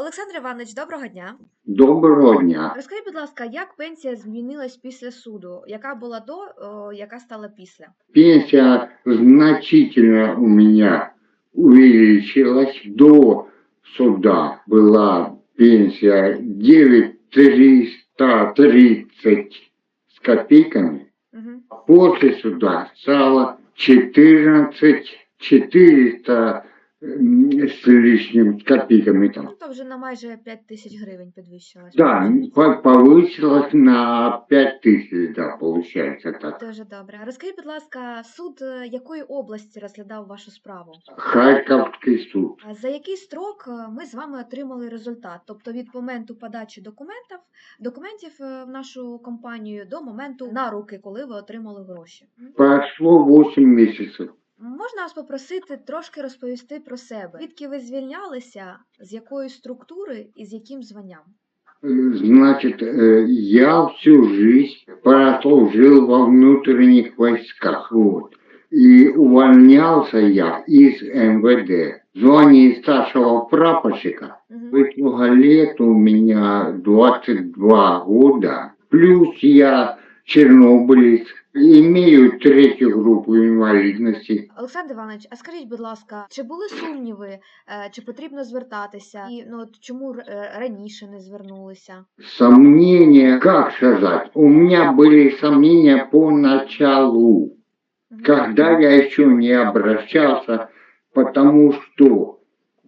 Олександр Іванович, доброго дня. Доброго дня. Розкажіть, будь ласка, як пенсія змінилась після суду? Яка була до, о, яка стала після? Пенсия значительно у меня увеличилась. До суда была пенсия 9330 с копейками. Угу. После суда стало 14 400 м, с лишним с копейками там. Ну, то вже на майже 5 тисяч гривень підвищилась. Да, по- повысилось на 5 тысяч, да, получается так. Дуже добре. Розкажіть, будь ласка, суд е, якої області розглядав вашу справу? Харьковский суд. А За який строк е, ми з вами отримали результат? Тобто від моменту подачі документів, документів е, в нашу компанію до моменту на руки, коли ви отримали гроші? М? Прошло 8 месяцев. Можна вас попросити трошки розповісти про себе? Звідки ви звільнялися, з якої структури і з яким званням? Э, Значит, э, я всю жизнь прослужил во внутренних войсках. Вот. И увольнялся я из МВД. В звании старшего прапорщика. Угу. Много лет у меня 22 года. Плюс я чернобылец. Имею третью группу инвалидности. Олександр Іванович, а скажіть, будь ласка, чи були сумніви, е, чи потрібно звертатися? І ну от чому е, раніше не звернулися? Сомнения, как сказать, у меня были сомнения поначалу. Мгм. когда я еще не обращался, потому что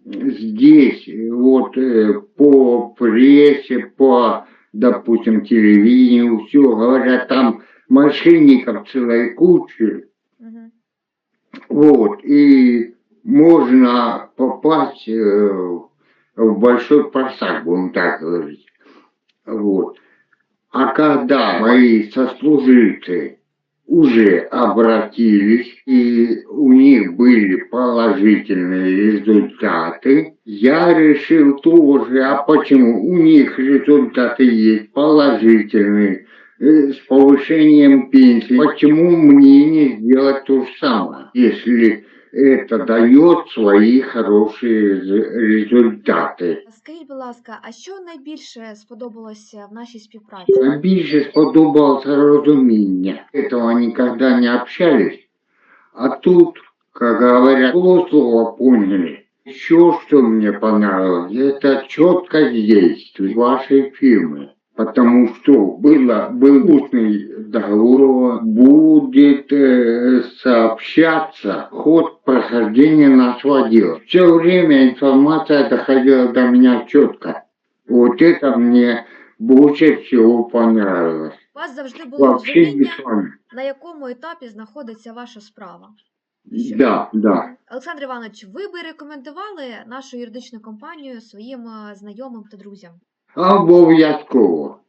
здесь вот э, по прессе, по, допустим, телевидению, все говорят, там мошенников целая куча, вот, и можно попасть э, в большой просак, будем так говорить, вот. А когда мои сослуживцы уже обратились, и у них были положительные результаты, я решил тоже, а почему? У них результаты есть положительные, э, с повышением пенсии. Почему мне не сделать то же самое, если это дает свои хорошие з- результаты? Скажіть, будь ласка, а що найбільше сподобалося в нашій співпраці? Більше сподобалося розуміння. Этого никогда не общались. А тут, как говорят, полуслова поняли. Еще что мне понравилось, это четкость действий вашей фирмы. Потому что было, был устный договор, будет э, сообщаться ход прохождения нашего дела. Все время информация доходила до меня четко. Вот это мне больше всего понравилось. У вас завжди було Вообще розуміння, на якому етапі знаходиться ваша справа? Да, да. Олександр Іванович, ви би рекомендували нашу юридичну компанію своїм е, знайомим та друзям? Обов'язково.